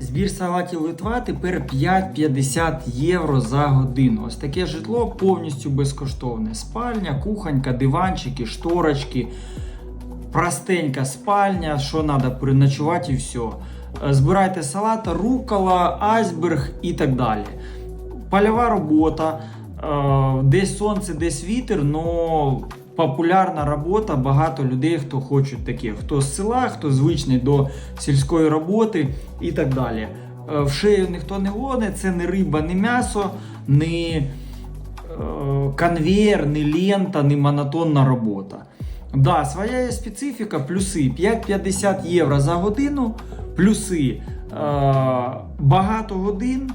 Збір салатів Литва тепер 5,50 євро за годину. Ось таке житло повністю безкоштовне. Спальня, кухонька, диванчики, шторочки, простенька спальня, що треба переночувати і все. Збирайте салат, рукола, айсберг і так далі. Польова робота, е, десь сонце, десь вітер, но популярна робота. Багато людей, хто хочуть таке. Хто з села, хто звичний до сільської роботи і так далі. Е, В шею ніхто не гоне, це не риба, не м'ясо, не е, конвейер, не лента, не монотонна робота. Да, своя є специфіка, плюси 5,50 євро за годину, плюси е, багато годин,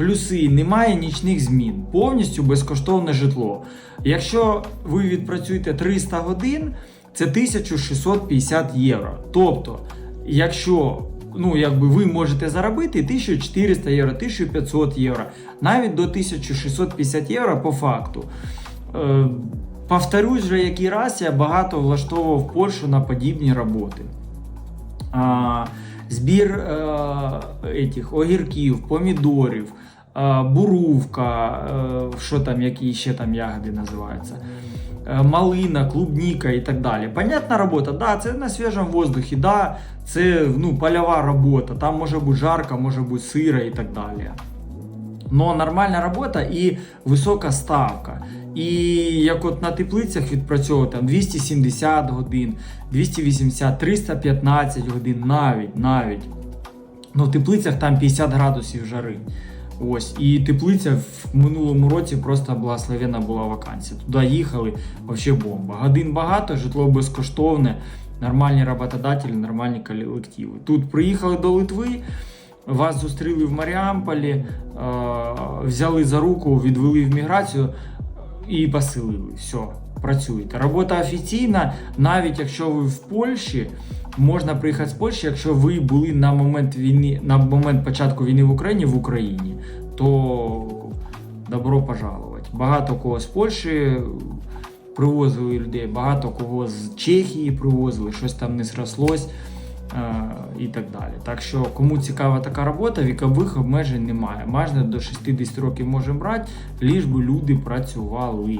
плюси немає нічних змін, повністю безкоштовне житло. Якщо ви відпрацюєте 300 годин, це 1650 євро. Тобто, якщо ну, якби ви можете заробити 1400 євро, 1500 євро, навіть до 1650 євро по факту. Е, Повторюсь вже який раз я багато влаштовував Польщу на подібні роботи. А, збір е, етих, огірків, помідорів, бурувка, е, що там, які ще там ягоди називаються. е, Малина, клубніка і так далі. Понятна робота, да, це на свіжому воздухі, да, це ну, польова робота, там може бути жарко, може бути сиро і так далі. Но нормальна робота і висока ставка. І як от на теплицях відпрацьовувати 270 годин, 280, 315 годин, навіть, навіть. Ну, в теплицях там 50 градусів жари. Ось. І теплиця в минулому році просто благословенна була вакансія. Туди їхали, взагалі бомба. Годин багато, житло безкоштовне, нормальні роботодателі, нормальні колективи. Тут приїхали до Литви. Вас зустріли в Маріамполі, взяли за руку, відвели в міграцію і поселили. Все, працюєте. Робота офіційна, навіть якщо ви в Польщі, можна приїхати з Польщі, якщо ви були на момент війни, на момент початку війни в Україні в Україні, то добро пожаловать. Багато кого з Польщі привозили людей, багато кого з Чехії привозили, щось там не зрослось е, і так далі. Так що, кому цікава така робота, вікових обмежень немає. Можна до 60 років можемо брати, ліж би люди працювали.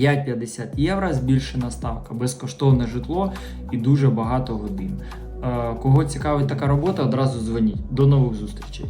5,50 євро збільшена ставка, безкоштовне житло і дуже багато годин. Е, Кого цікавить така робота, одразу дзвоніть. До нових зустрічей.